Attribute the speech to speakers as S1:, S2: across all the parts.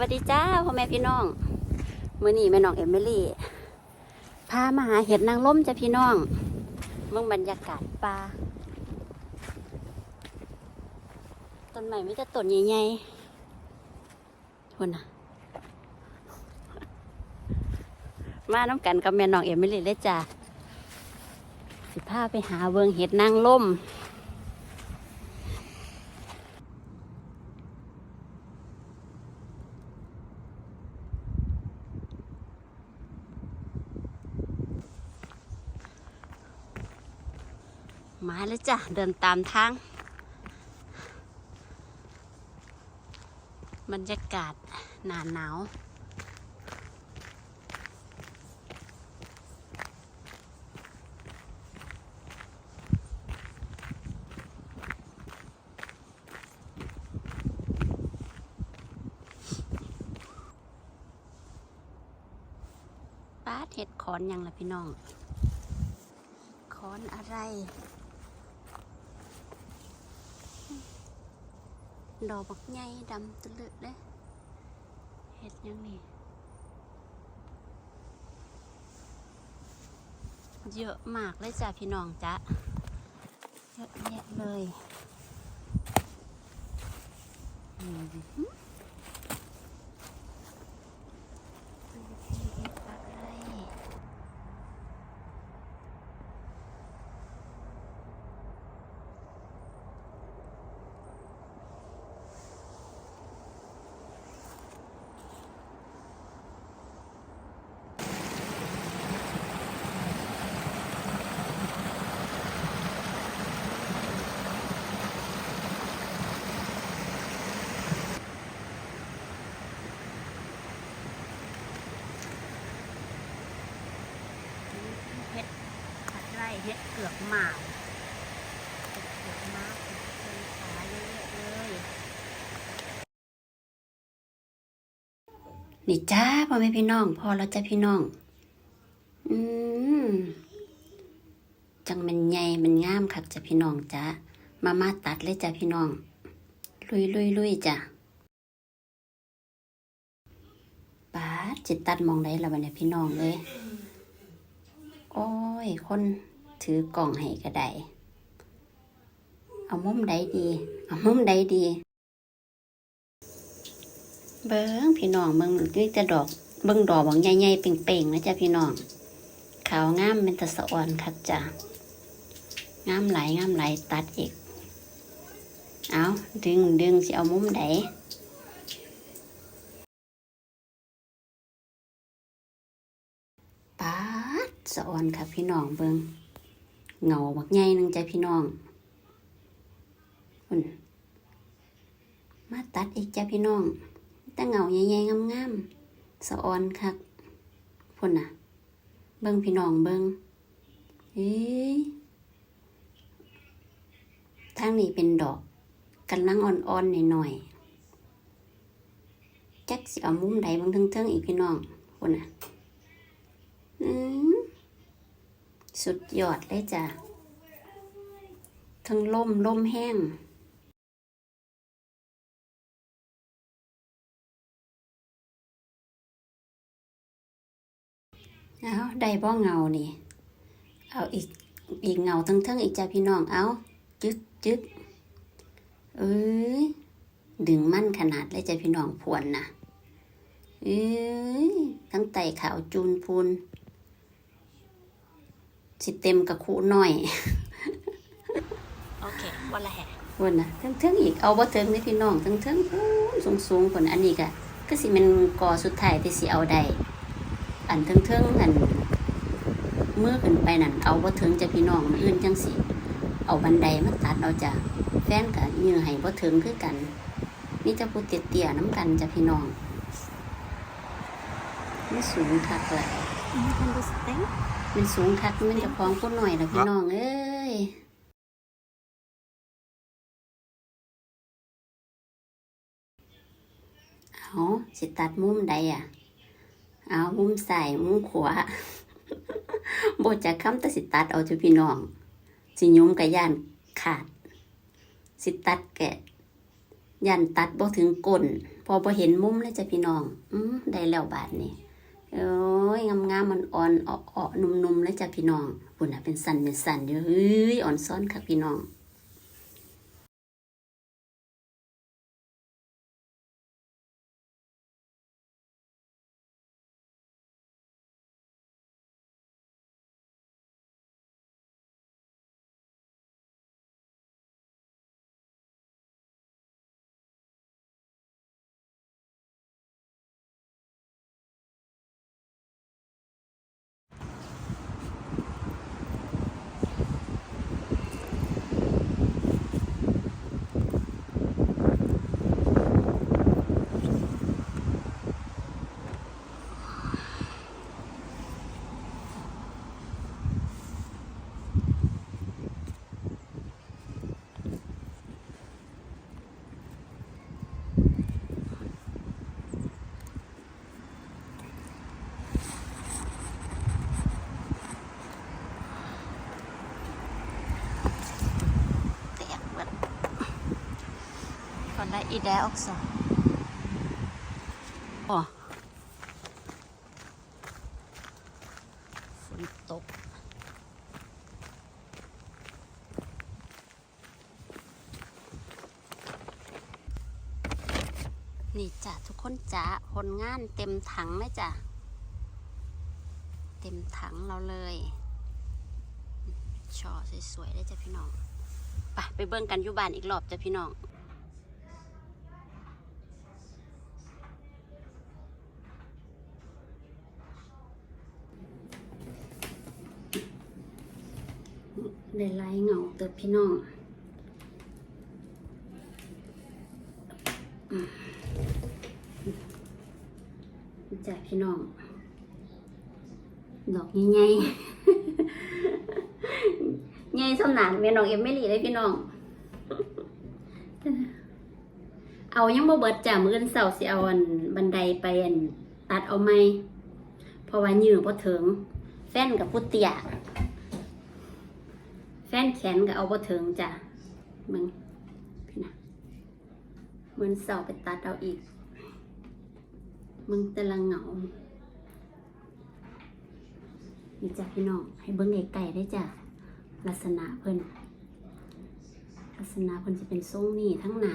S1: วัสดีจ้าพ่อแม่พี่น้องมื้อนี้แม่น้องเอมิลี่พามาหาเห็ดนางร่มจ้ะพี่น้องเมืองบรรยากาศป่าต้นใหม่ไม่จะต้นใหญ่ๆคนนะมาน้ำกันกับแม่น้องเอมิลี่เลยจ้ะสิพาไปหาเบิงเห็ดนางร่ม มาแล้วจ้ะ เดินตามทาง บรรยากาศหนาหนาวป้าเห็ดขอนยังล่ะพี่น้องขอนอะไร ดอกบักใหญ่ดำตะลึกเลยเห็ดยังนี่เยอะมากเลยจ้ะพี่น้องจ้ะเยอะแยะเลยอืมเห็ดอะไร เห็ดผัดไร่เห็ดเกือก หมากเก็บมากเก็บขาเยอะเลย นี่จ้าพ่อแม่พี่น้องพอแล้วจ้าพี่น้อง อืมจังมันใหญ่มันงามคักจ้ะพี่น้องจ้ามามาตัดเลยจ้ะพี่น้อง ลุยลุยลุยจ้ะป้าจิตตัดมองได้แล้วบัดเนี่ยพี่น้องเลย โอ้ย คน ถือกล่องให้ก็ได้ เอามุมใดดี เอามุมใดดี เบิ้งพี่น้องเบิ้งนี่จะดอก เบิ้งดอกบางใหญ่ๆเป่งๆนะจ๊ะพี่น้อง ขาวงามเป็นตะสะอ่อนคักจ้ะงามไหลงามไหลตัดอีก เอาดึงดึงสิเอามุมใดปาดสะอ่อนค่ะพี่น้องเบิง เงาบักใหญ่หนึงจ้ะพี่น้องอุ่นมาตัดอีกจ้ะพี่น้องแต่เงาใหญ่ๆงามๆสะออนคักพุ่นน่ะ เบิงพี่น้องเบิงเอ้ยทางนี้เป็นดอกกำลังอ่อนๆหน่อยๆจักสิเอามุมใดบางเทิงๆอีกพี่น้องพุ่นน่ะอืม สุดยอดเลยจ้ะ ทั้งล่มล่มแห้งเอาได้บ่เงานี่ เอาอีกอีกเงาทั้งทั้งๆอีกจ้ะพี่น้องเอาจึ๊กจึ๊กเอ้ยดึงมั่นขนาดเลยจ้ะพี่น้องพวนนะเอ้ยทั้งไตขาวจูนพูน สิเต็มกับคูหน่อย
S2: โอเค วันละแห่
S1: วันนะทั้งเทิงๆอีกเอาบ่เทิงนี่พี่น้องทั้งเทิงสูงสูงๆคนอันนี้ก็ก็สิเป็นกอสุดท้ายที่สิเอาได้อันเทิงเทิงๆอันเมื่อขึ้นไปนั่นเอาบ่เทิงจะพี่น้องมื้ออื่นจังสิเอาบันไดมาตัดเอาจ้ะแฟนก็ยื้อให้บ่เทิงคือกันนี่จะผู้เตี้ยๆน้ำกันจ้ะพี่น้องมันสูงคักแหละ
S2: คุณดูสเต็ง
S1: มันสูงคักมันจะคล้องผู้หน่อยละพี่น้องเอ้ยเอาสิตัดมุมใดอะ เอามุมใส่มุมขวาบจะคำแต่สิตัดเอาจุพี่น้องสิยุ้มกะย่านขาด สิตัดแกะยันตัดบ่ถึงก้นพอบ่เห็นมุมเลยจ้ะพี่น้อง อืมได้แล้วบาดนี้ โอ้ยงามงามมันอ่อนอ่อนนุ่มๆเลยจ้ะพี่น้องปุ่นน่ะเป็นสันเป็นสันเยู่เฮ้ยอ่อนซ้อนค่ะพี่น้อง ได้อีแดออกสองอ๋อฝนตกนี่จ้ะทุกคนจ้ะผลงานเต็มถังเลยจ้ะ เต็มถังเราเลยช่อสวยๆเลยจ้ะพี่น้อง ไปไปเบิ่งกันอยู่บ้านอีกรอบจ้ะพี่น้อง ได้ไล่เงาเติบพี่น้องอืมจ้ะพี่น้อง ดอกใหญ่ๆใหญ่สำนานแม่น้องเอ็มไม่ลีเลยพี่น้อง เอายังบ่เบิดจ้ะมื้ออนเสาร์สิเอาอันบันไดไปอันตัดเอาไหมเพราะว่ายื้อบ่ถึงแฟนกับผู้เตีย ฟนแขนก็เอาบ่ถึงจ้ะมึงพี่นะมื้ออนเสาไปตัดเอาอีก มึงแต่ละเหงานี่จ้ะพี่น้องให้เบิ้งไก่ได้จ้ะลักษณะเพิ่นลักษณะเพิ่นจะเป็นทรงนี่ทั้งหนา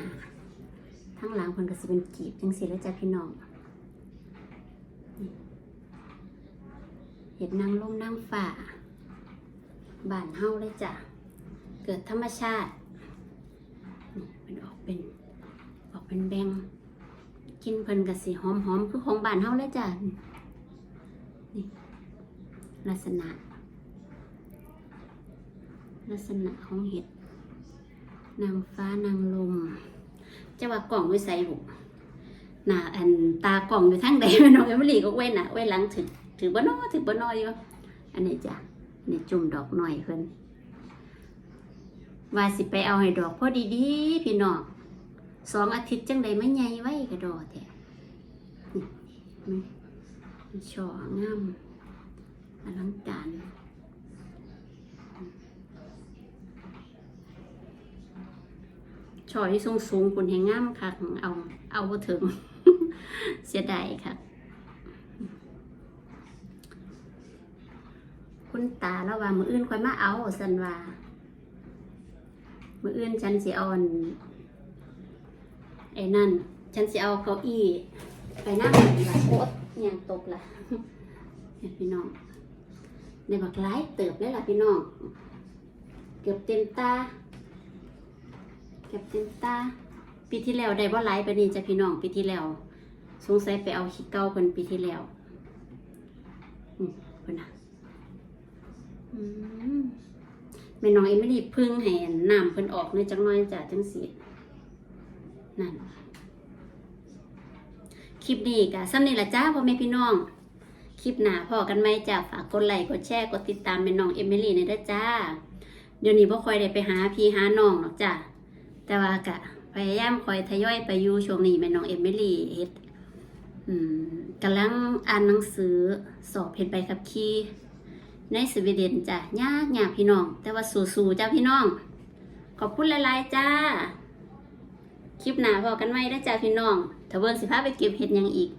S1: ทั้งหลังเพิ่นก็จะเป็นกีบจังซี่แล้วจ้ะพี่น้องเห็ดนางลมนางฝ่า บานเฮาเลยจ้ะเกิดธรรมชาตินี่มันออกเป็นออกเป็นแบงกินเพิ่นก็สิหอมๆคือของบานเฮาเลยจ้ะนี่ลักษณะ ลักษณะของเห็ด นางฟ้านางลมจะว่ากล่องไว้ใส่บุหน้าอันตากล่องอยู่ทั้งใดแม่น้องเอมิลี่ก็ไว้น่ะไว้นหลังถือถือบ่นอถือบ่นออยู่อันนี้จ้ะ นี่จุ่มดอกหน่อยเพิ่นว่าสิไปเอาให้ดอกพอดีๆพี่น้องสองอาทิตย์จังใดไม่ใหญ่ไว้กระดอแท้นี่มันช่องามอลังการช่อที่สูงสูงคุณแหงงามค่ะ เอาเอาบ่ถึง เสียดายค่ะ คุณตาแล้วว่ามืออื่นค่อยมาเอาสันว่ามืออื่นฉันสิเอาอันไอ้นั่น ฉันสิเอาเก้าอี้ไปนั่งละโอ๊ตยังตกละเห็นพี่น้องในบักไลายเติบเลยล่ะพี่น้องเกือบเต็มตาเกือบเต็มตาปีที่แล้วได้บ่ไลายไปนี่จะพี่น้องปีที่แล้วสงสัยไปเอาขี้เก่าเพิ่นปีที่แล้วอืมเพิ่นน่ะ แม่น้องเอ็มไม่ด้พึ่งให้น้ำเพิ่นออกในจังน้อยจ้ะจังสีนั่นคลิปนี้ก็ซ้ำนี่ละจ้าพ่อแม่พี่น้อง คลิปหนาพอกันไหมจ้าฝากกดไลค์กดแชร์กดติดตามแม่น้องเอมิลี่ในด้จ้า เดี๋ยวนี้บ่ค่อยได้ไปหาพี่หาน้องหรอกจ้าแต่ว่ากะพยายามคอยทยอยไปอยู่ช่วงนี้แม่น้องเอมิลี่เฮ็ดกำลังอ่านหนังสือสอบเฮ็ดใบขับขี่ ในสวีเดนจ้ะยากยากพี่น้อง แต่ว่าสู้ๆจ้าพี่น้อง ขอบคุณหลายๆจ้า คลิปหนาพอกันไว้ได้จ้าพี่น้อง ถ้าเบิ้งสิพาไปเก็บเห็ดยังอีก